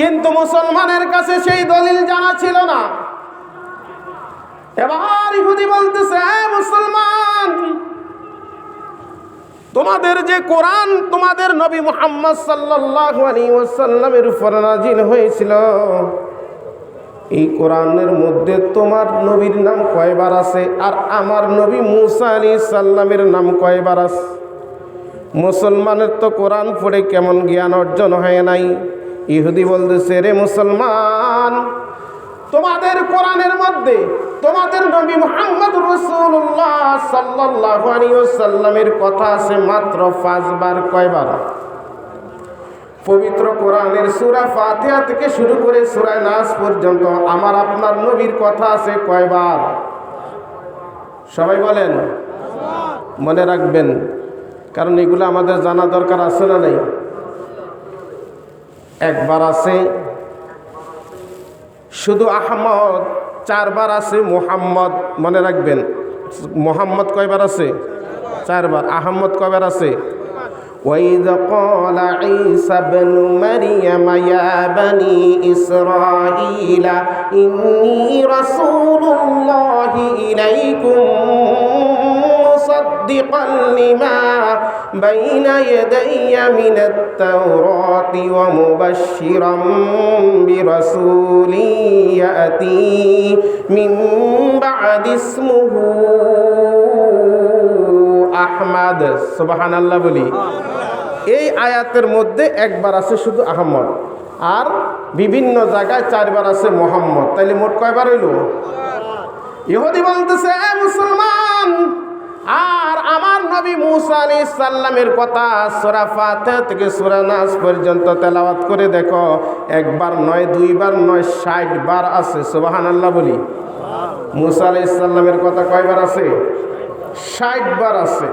কিন্তু মুসলমানের কাছে সেই দলিল জানা ছিল না। এবার ইহুদি বলতেছে, "এ মুসলমান, তোমাদের যে কোরআন, তোমাদের নবী মোহাম্মদ সাল্লাল্লাহু উপর নাজিল হয়েছিল। এই কোরআনের মধ্যে তোমার নবীর নাম কয়বার আছে? আর আমার নবী মুসা আলী সাল্লামের নাম কয়বার আছে? মুসলমানের তো কোরআন পড়ে কেমন জ্ঞান অর্জন হয় নাই। ইহুদি বলতেছে, রে মুসলমান, তোমাদের কোরআনের মধ্যে তোমাদের নবী মুহাম্মদ রসুল্লাহ সাল্লাল্লাহু আলাইহি ওয়াসাল্লামের কথা আছে মাত্র পাঁচবার, কয়বার? পবিত্র কোরআনের সুরা ফাতিহা থেকে শুরু করে সূরা নাস পর্যন্ত আমার আপনার নবীর কথা আছে কয়বার? সবাই বলেন। মনে রাখবেন, কারণ এগুলো আমাদের জানা দরকার আছে না নেই? একবার আছে শুধু আহমদ চারবার আছে মোহাম্মদ মনে রাখবেন মোহাম্মদ কয়বার আছে চারবার আহমদ কয়বার আছে وإذ قال عيسى ابن مريم يا بني إسرائيل إني رسول الله إليكم مصدقا لما بين يدي من التوراة ومبشرا برسول يأتي من بعد اسمه আহমাদ সুবাহান আল্লাহ বলি এই আয়াতের মধ্যে একবার আছে শুধু আহমদ আর বিভিন্ন জায়গায় চারবার আছে মোহাম্মদ তাইলে মোট কয়বার হইল ইহুদি বলতেছে "এ মুসলমান আর আমার নবী মুসা আলি সাল্লামের কথা সোরা ফাতে থেকে সোরা নাস পর্যন্ত তেলাওয়াত করে দেখো, একবার নয়, দুইবার নয়, ষাট বার আছে সুবাহান আল্লাহ বলি। মুসা আলি সাল্লামের কথা কয়বার আছে? ষাট বার আছে।